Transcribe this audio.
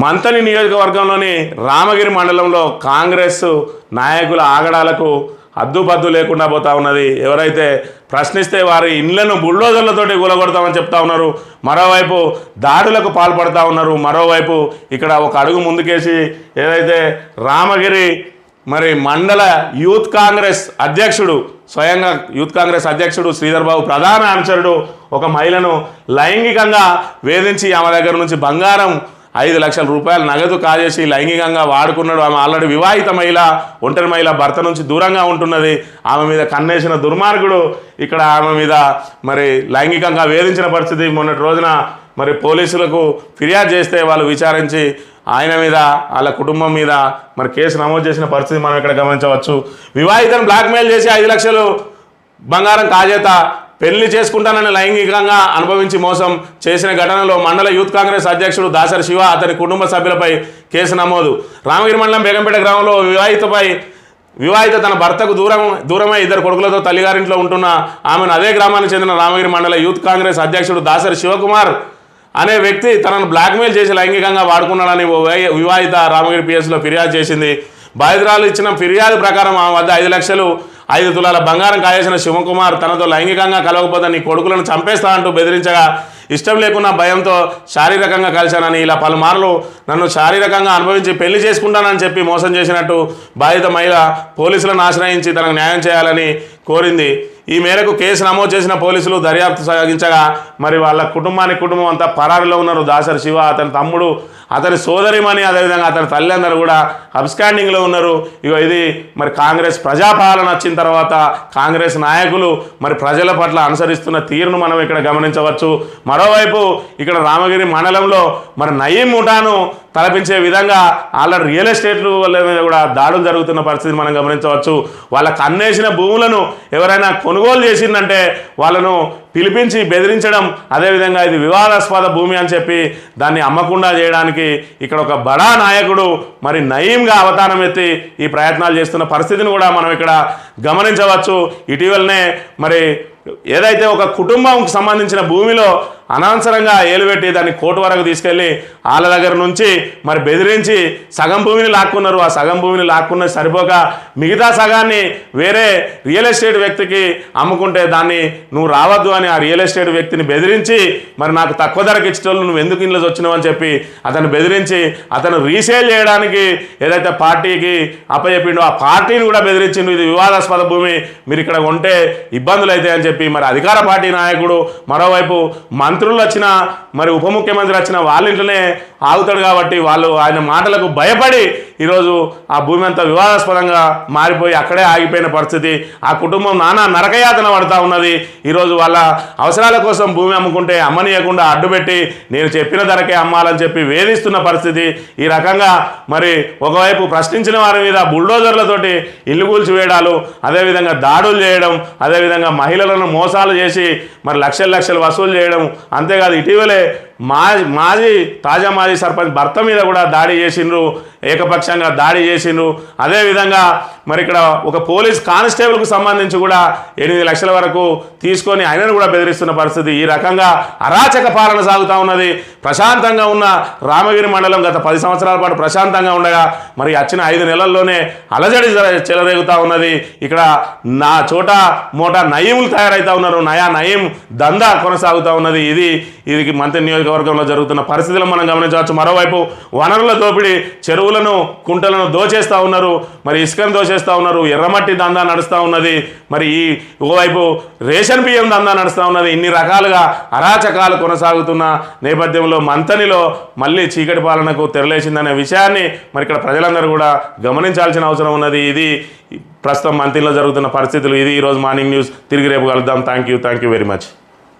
మంతని నియోజకవర్గంలోని రామగిరి మండలంలో కాంగ్రెస్ నాయకుల ఆగడాలకు అద్దుపద్దు లేకుండా పోతా ఉన్నది. ఎవరైతే ప్రశ్నిస్తే వారి ఇండ్లను బుల్డోజర్లతోటి కూలగొడతామని చెప్తా ఉన్నారు. మరోవైపు దాడులకు పాల్పడతా ఉన్నారు. మరోవైపు ఇక్కడ ఒక అడుగు ముందుకేసి ఏదైతే రామగిరి మరి మండల యూత్ కాంగ్రెస్ అధ్యక్షుడు స్వయంగా యూత్ కాంగ్రెస్ అధ్యక్షుడు శ్రీధర్ బాబు ప్రధాన అనుచరుడు ఒక మహిళను లైంగికంగా వేధించి ఆమె దగ్గర నుంచి బంగారం ఐదు లక్షల రూపాయలు నగదు కాజేసి లైంగికంగా వాడుకున్నాడు. ఆమె ఆల్రెడీ వివాహిత మహిళ ఒంటరి మహిళ భర్త నుంచి దూరంగా ఉంటున్నది. ఆమె మీద కన్నేసిన దుర్మార్గుడు ఇక్కడ ఆమె మీద మరి లైంగికంగా వేధించిన పరిస్థితి మొన్నటి రోజున మరి పోలీసులకు ఫిర్యాదు చేస్తే వాళ్ళు విచారించి ఆయన మీద వాళ్ళ కుటుంబం మీద మరి కేసు నమోదు చేసిన పరిస్థితి మనం ఇక్కడ గమనించవచ్చు. వివాహితను బ్లాక్మెయిల్ చేసి ఐదు లక్షలు బంగారం కాజేత పెళ్ళి చేసుకుంటానని లైంగికంగా అనుభవించి మోసం చేసిన ఘటనలో మండల యూత్ కాంగ్రెస్ అధ్యక్షుడు దాసరి శివ అతని కుటుంబ సభ్యులపై కేసు నమోదు. రామగిరి మండలం బేగంపేట గ్రామంలో వివాహితపై వివాహిత తన భర్తకు దూరం దూరమై ఇద్దరు కొడుకులతో తల్లిగారింట్లో ఉంటున్న ఆమెను అదే గ్రామానికి చెందిన రామగిరి మండల యూత్ కాంగ్రెస్ అధ్యక్షుడు దాసరి శివకుమార్ అనే వ్యక్తి తనను బ్లాక్మెయిల్ చేసి లైంగికంగా వాడుకున్నాడని ఓ వివాహిత రామగిరి పిఎస్లో ఫిర్యాదు చేసింది. బాధితురాలు ఇచ్చిన ఫిర్యాదు ప్రకారం ఆమె వద్ద ఐదు లక్షలు ఐదు తులాల బంగారం కాయేసిన శివకుమార్ తనతో లైంగికంగా కలవకపోతే నీ కొడుకులను చంపేస్తా అంటూ బెదిరించగా ఇష్టం లేకున్నా భయంతో శారీరకంగా కలిశానని ఇలా పలుమార్లు నన్ను శారీరకంగా అనుభవించి పెళ్ళి చేసుకుంటానని చెప్పి మోసం చేసినట్టు బాధిత మహిళ పోలీసులను ఆశ్రయించి తనకు న్యాయం చేయాలని కోరింది. ఈ మేరకు కేసు నమోదు చేసిన పోలీసులు దర్యాప్తు సాగించగా మరి వాళ్ళ కుటుంబానికి కుటుంబం అంతా పరారిలో ఉన్నారు. దాసరి శివ అతని తమ్ముడు అతని సోదరిమణి అదేవిధంగా అతని తల్లి కూడా అబ్స్కాండింగ్లో ఉన్నారు. ఇక ఇది మరి కాంగ్రెస్ ప్రజాపాలన వచ్చిన తర్వాత కాంగ్రెస్ నాయకులు మరి ప్రజల పట్ల అనుసరిస్తున్న తీరును మనం ఇక్కడ గమనించవచ్చు. మరోవైపు ఇక్కడ రామగిరి మండలంలో మరి నయీం ముఠాను తలపించే విధంగా ఆల్రెడీ రియల్ ఎస్టేట్లు వాళ్ళ మీద కూడా దాడులు జరుగుతున్న పరిస్థితి మనం గమనించవచ్చు. వాళ్ళకు అన్నేసిన భూములను ఎవరైనా కొనుగోలు చేసిందంటే వాళ్ళను పిలిపించి బెదిరించడం అదేవిధంగా ఇది వివాదాస్పద భూమి అని చెప్పి దాన్ని అమ్మకుండా చేయడానికి ఇక్కడ ఒక బడా నాయకుడు మరి నయీంగా అవతారం ఎత్తి ఈ ప్రయత్నాలు చేస్తున్న పరిస్థితిని కూడా మనం ఇక్కడ గమనించవచ్చు. ఇటీవలనే మరి ఏదైతే ఒక కుటుంబంకి సంబంధించిన భూమిలో అనవసరంగా ఏలుపెట్టి దాన్ని కోర్టు వరకు తీసుకెళ్ళి వాళ్ళ దగ్గర నుంచి మరి బెదిరించి సగం భూమిని లాక్కున్నారు. ఆ సగం భూమిని లాక్కున్న సరిపోక మిగతా సగాన్ని వేరే రియల్ ఎస్టేట్ వ్యక్తికి అమ్ముకుంటే దాన్ని నువ్వు రావద్దు అని ఆ రియల్ ఎస్టేట్ వ్యక్తిని బెదిరించి మరి నాకు తక్కువ ధరకు ఇచ్చేటోళ్ళు నువ్వు ఎందుకు ఇంట్లో వచ్చినావు అని చెప్పి అతను బెదిరించి అతను రీసేల్ చేయడానికి ఏదైతే పార్టీకి అప్పచెప్పిండో ఆ పార్టీని కూడా బెదిరించిండు. ఇది వివాదాస్పద భూమి. మీరు ఇక్కడ ఉంటే ఇబ్బందులు అవుతాయని చెప్పి మరి అధికార పార్టీ నాయకుడు మరోవైపు మంత్రులు వచ్చిన మరి ఉప ముఖ్యమంత్రి వచ్చిన వాళ్ళ ఇంట్లోనే ఆగుతాడు కాబట్టి వాళ్ళు ఆయన మాటలకు భయపడి ఈరోజు ఆ భూమి అంతా వివాదాస్పదంగా మారిపోయి అక్కడే ఆగిపోయిన పరిస్థితి ఆ కుటుంబం నానా నరకయాతన పడతా ఉన్నది. ఈరోజు వాళ్ళ అవసరాల కోసం భూమి అమ్ముకుంటే అమ్మనీయకుండా అడ్డుపెట్టి నేను చెప్పిన ధరకే అమ్మాలని చెప్పి వేధిస్తున్న పరిస్థితి. ఈ రకంగా మరి ఒకవైపు ప్రశ్నించిన వారి మీద బుల్డోజర్లతోటి ఇల్లు కూల్చివేయడాలు అదేవిధంగా దాడులు చేయడం అదేవిధంగా మహిళలను మోసాలు చేసి మరి లక్షల లక్షలు వసూలు చేయడం అంతేకాదు ఇటీవలే మాజీ మాజీ తాజా మాజీ సర్పంచ్ భర్త మీద కూడా దాడి చేసిండ్రు ఏకపక్షంగా దాడి చేసిండ్రు. అదేవిధంగా మరి ఇక్కడ ఒక పోలీస్ కానిస్టేబుల్కు సంబంధించి కూడా ఎనిమిది లక్షల వరకు తీసుకొని ఆయనను కూడా బెదిరిస్తున్న పరిస్థితి ఈ రకంగా అరాచక పాలన సాగుతూ ఉన్నది. ప్రశాంతంగా ఉన్న రామగిరి మండలం గత పది సంవత్సరాల పాటు ప్రశాంతంగా ఉండగా మరి వచ్చిన ఐదు నెలల్లోనే అలజడి చెలరేగుతూ చెలరేగుతా ఉన్నది. ఇక్కడ నా చోట మోటా నయీములు తయారవుతూ ఉన్నారు. నయా నయీం దందా కొనసాగుతూ ఉన్నది. ఇది ఇది మంత్రి నియోజకవర్గంలో జరుగుతున్న పరిస్థితులను మనం గమనించవచ్చు. మరోవైపు వనరుల దోపిడీ చెరువులను కుంటలను దోచేస్తూ ఉన్నారు. మరి ఇసుకను దోచేస్తూ ఉన్నారు. ఎర్రమట్టి దందా నడుస్తూ ఉన్నది. మరి ఈ ఓవైపు రేషన్ బియ్యం దందా నడుస్తూ ఉన్నది. ఇన్ని రకాలుగా అరాచకాలు కొనసాగుతున్న నేపథ్యంలో మంతనిలో మళ్ళీ చీకటి పాలనకు తెరలేసిందనే విషయాన్ని మరి ఇక్కడ ప్రజలందరూ కూడా గమనించాల్సిన అవసరం ఉన్నది. ఇది ప్రస్తుతం మంత్రిలో జరుగుతున్న పరిస్థితులు. ఇది ఈరోజు మార్నింగ్ న్యూస్. తిరిగి రేపు కలుద్దాం. Thank you thank you very much.